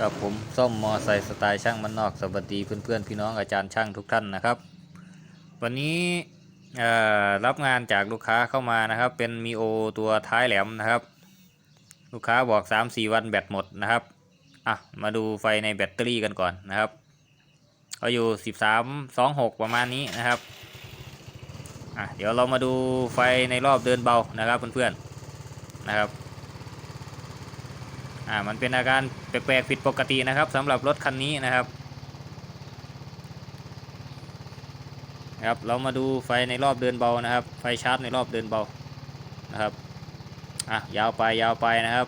กับผมส้มมอไซค์สไตล์ช่างมันนอกสวัสดีเพื่อนๆพี่น้องอาจารย์ช่างทุกท่านนะครับ วันนี้รับงานจากลูกค้าเข้ามานะครับ เป็นมีโอตัวท้ายแหลมนะครับ ลูกค้าบอก 3-4 วันแบตหมดนะครับอะมาดูไฟในแบตเตอรี่กันก่อนนะครับก็อยู่ 13 26 ประมาณนี้นะครับอะเดี๋ยวเรามาดูไฟในรอบเดินเบานะครับเพื่อนๆนะครับ อ่ามันเป็นอาการแปลกๆผิดปกตินะครับสำหรับรถคันนี้นะครับครับเรามาดูไฟในรอบเดินเบานะครับ ไฟชาร์จในรอบเดินเบานะครับอะยาวไปยาวไปนะครับ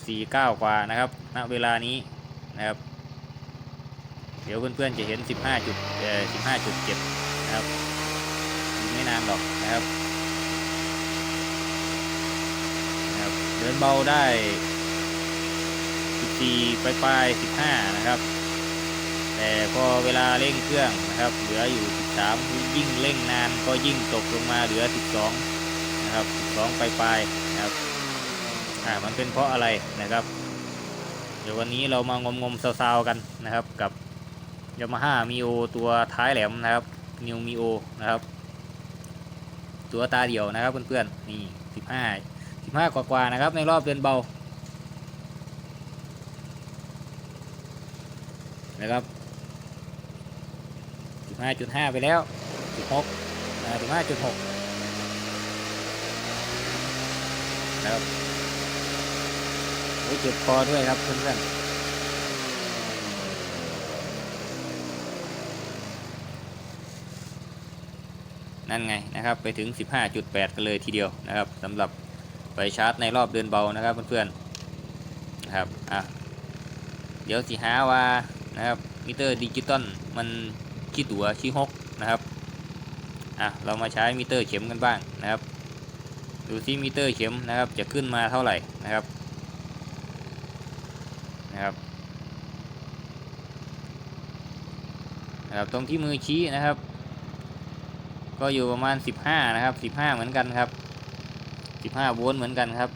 14 9 กว่านะครับณเวลานี้นะครับ เดี๋ยวเพื่อนๆจะเห็น 15จุดเอ่อ15.7นะครับไม่นานหรอกนะครับ นะครับ เดินเบาได้ 14 ปลายปลาย15 นะครับ แต่พอเวลาเร่งเครื่องนะครับ เหลืออยู่ 13 ยิ่งเร่งนานก็ยิ่งตกลงมาเหลือ 12 นะครับ 12 ปลายปลายนะครับ อ่า มันเป็นเพราะอะไรนะครับ เดี๋ยววันนี้เรามางมงมซาวๆกันนะครับ กับ Yamaha Mio ตัวท้ายแหลมนะครับ New Mio นะครับ ตัวตาเดียวนะครับเพื่อนๆ นี่ 15 15กว่ากว่าๆนะครับ ในรอบเดินเบานะครับ15.5ไปแล้ว16นะ15.6นะครับโอ้เจ็บคอด้วยครับเพื่อนๆนั่นไงนะครับไปถึง 15.8 กันเลยทีเดียวนะครับสำหรับ ไปชาร์จในรอบเดินเบานะครับเพื่อนๆนะครับอะเดี๋ยวสิหาว่านะครับมิเตอร์ดิจิตอลมันขี้ตัวขี้หกนะครับอะเรามาใช้มิเตอร์เข็มกันบ้างนะครับ ดูซิมิเตอร์เข็มนะครับ จะขึ้นมาเท่าไหร่นะครับนะครับนะครับตรงที่มือชี้นะครับ ก็อยู่ประมาณ 15 นะครับ 15 เหมือนกันครับ 15 โวลต์เหมือนกันครับ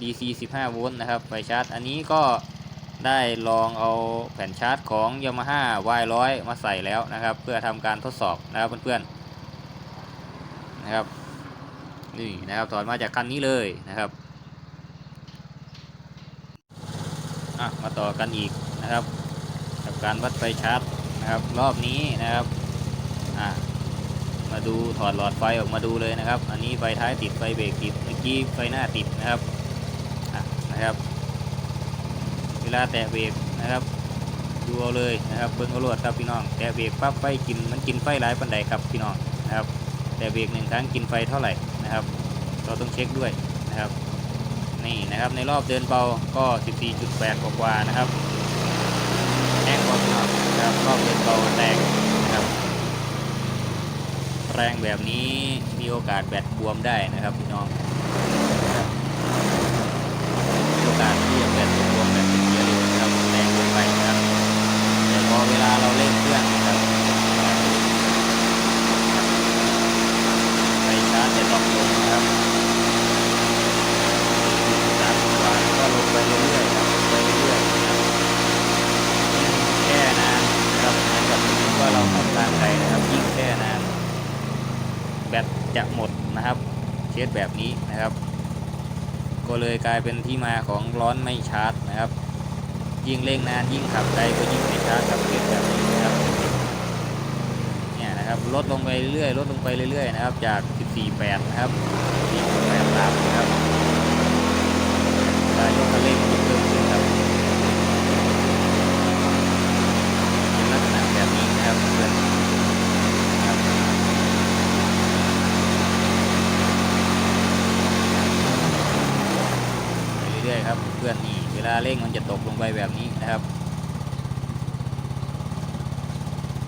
DC 15 โวลต์นะครับไฟชาร์จ อันนี้ก็ได้ลองเอาแผ่นชาร์จของ Yamaha Y100 มาใส่แล้วนะครับ เพื่อทำการทดสอบนะครับเพื่อนๆนะครับนี่นะครับถอดมาจากคันนี้เลยนะครับมาต่อกันอีกนะครับ กับการวัดไฟชาร์จนะครับรอบนี้นะครับอะ มาดูถอดหลอดไฟออกมาดูเลยนะครับ อันนี้ไฟท้ายติดไฟเบรกติดเมื่อกี้ไฟหน้าติดนะครับนะครับ เวลาแตะเบรกนะครับดูเอาเลยนะครับเบิ้งเอารวดครับพี่น้อง แตะเบรกปั๊บไฟกินมันกินไฟหลายปันใดครับพี่น้องนะครับ แต่เบรกหนึ่งครั้งกินไฟเท่าไหร่นะครับ เราต้องเช็คด้วยนะครับนี่นะครับในรอบเดินเบาก็ 14.8 กว่าๆนะครับแรงกว่าพี่น้องนะครับรอบเดินเบาแรง แรงแบบนี้มีโอกาสแบตบวมได้นะครับพี่น้องมีโอกาสที่จะแบตบวมแบบเป็นเยอะเลยนะครับแรงเกินไปนะครับแต่พอเวลาเราเล่นเครื่องนะครับไฟชาร์จจะตกลงนะครับสามกว่าก็ลงไปเรื่อยๆครับไปเรื่อยๆนะครับยิ่งแค่นานนะครับเหมือนกับว่าเราขับทางไกลนะครับยิ่งแค่นาน แบตจะหมดนะครับเคสแบบนี้นะครับ ก็เลยกลายเป็นที่มาของร้อนไม่ชาร์จนะครับ ยิ่งเร่งนานยิ่งขับไกลก็ยิ่งไม่ชาร์จกับเคสแบบนี้นะครับเนี่ยนะครับลดลงไปเรื่อยลดลงไปเรื่อยๆนะครับ จาก 14.8 นะครับ14.8ตามนะครับเวลายกคันเร่งยิ่งเพิ่มขึ้นครับเป็นลักษณะแบบนี้นะครับเพื่อนนะครับ ไปเรื่อยๆครับเพื่อนนี่เวลาเร่งมันจะตกลงไปแบบนี้นะครับ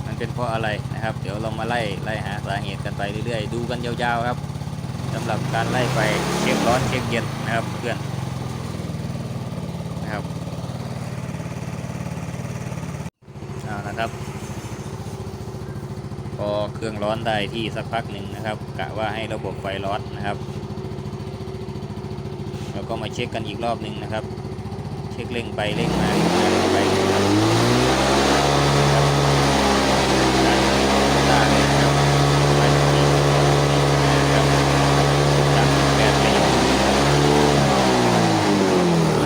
มันเป็นเพราะอะไรนะครับ เดี๋ยวเรามาไล่ไล่หาสาเหตุกันไปเรื่อยๆ ดูกันยาวๆครับสำหรับการไล่ไฟเช็คร้อนเช็คเย็นนะครับเพื่อนนะครับเอานะครับพอเครื่องร้อนได้ที่สักพักหนึ่งนะครับกะว่าให้ระบบไฟร้อนนะครับแล้วก็มาเช็คกันอีกรอบหนึ่งนะครับ เช็คเร่งไปเร่งมาเร่งไปนะครับการได้เลยนะครับไปที่นะครับสามจุดแปดไปอยู่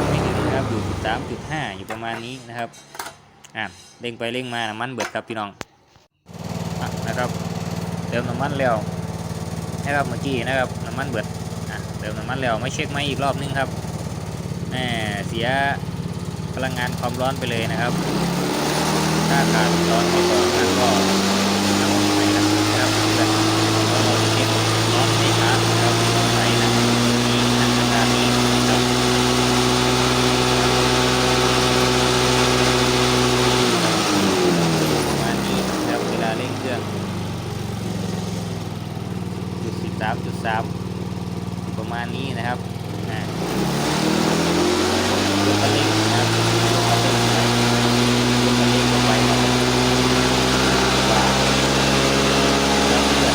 ไม่ถึงนะครับอยู่สามจุดห้าอยู่ประมาณนี้นะครับอะเร่งไปเร่งมาน้ำมันเบิดครับพี่น้องอะนะครับเติมน้ำมันแล้วนะครับเมื่อกี้นะครับน้ำมันเบิดอะเติมน้ำมันแล้วไม่เช็คไม่อีกรอบนึงครับ เสียพลังงานความร้อนไปเลยนะครับ ถ้าการร้อนไม่พอกันก็ทำใหม่นะครับเพื่อนเพราะเราจะเก็บร้อนในชาร์จนะครับใส่นะนี่ทางด้านนี้นะครับประมาณนี้นะครับเวลาเร่งเครื่องจุดสิบสามจุดสามประมาณนี้นะครับอ่า ยกคันเร่งนะครับยกคันเร่งไปยกคันเร่งลงไปว่าแล้วเพื่อน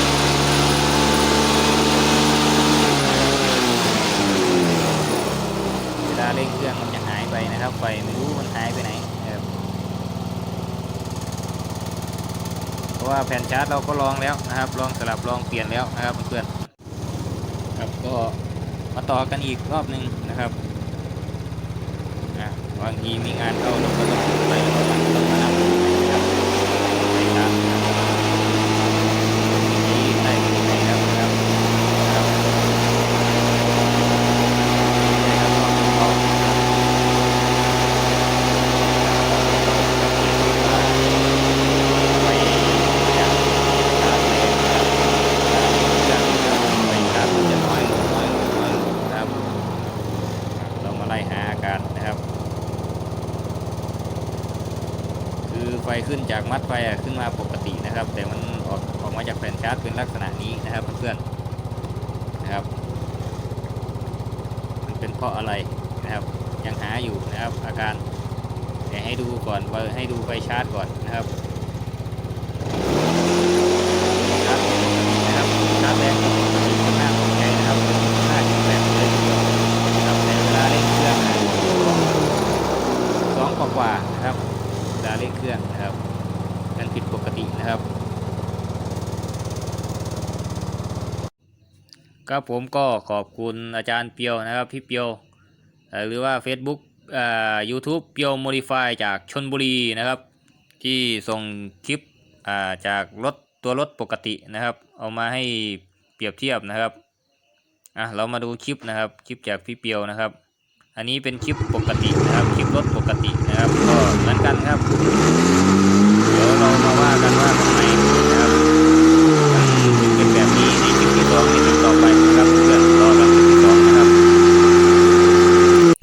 เวลาเร่งเครื่องมันจะหายไปนะครับ ไฟไม่รู้มันหายไปไหนครับเพราะว่าแผ่นชาร์จเราก็ลองแล้วนะครับ ลองสลับลองเปลี่ยนแล้วนะครับเพื่อนครับก็มาต่อกันอีกรอบหนึ่งนะครับ บางทีมีงานเข้าเราก็ต้องไปรถหลังต้องมานั่งนะครับไปตามนะครับนี่ได้ไปไหนแล้วนะครับครับนี่ครับก็ไปจากชาร์จเลยนะครับจากไปชาร์จมันจะน้อยลงน้อยลงน้อยลงนะครับ เรามาไล่หาอาการนะครับ คือไฟ ขึ้นจากมัดไฟขึ้นมาปกตินะครับ แต่มันออกออกมาจากแผ่นชาร์จเป็นลักษณะนี้นะครับเพื่อนๆนะครับ มันเป็นเพราะอะไรนะครับยังหาอยู่นะครับ อาการแต่ให้ดูก่อนว่าให้ดูไฟชาร์จก่อนนะครับชาร์จนปกตินะครับชาร์จแรงเป็นปกติค่อนข้าตกใจนะครับน่าจะแรงเลยทีเดียวนะครับในเวลาเร่งเครื่องสองกว่ากว่าๆนะครับเวลาเร่งเครื่องนะครับนั่นผิด ปกตินะครับก็ผมก็ขอบคุณอาจารย์เปียวนะครับพี่เปียวหรือว่า Facebook อ่า YouTube เปียวโมดิฟายจากชนบุรีนะครับ ที่ส่งคลิปอ่าจากรถตัวรถปกตินะครับ เอามาให้เปรียบเทียบนะครับอะเรามาดูคลิปนะครับคลิปจากพี่เปียวนะครับ อันนี้เป็นคลิปปกตินะครับคลิปรถปกตินะครับก็เหมือนกันครับ เรามาว่ากันว่าทำไมนะครับถึงเป็นแบบนี้ในคลิปที่สองในคลิปต่อไปนะครับ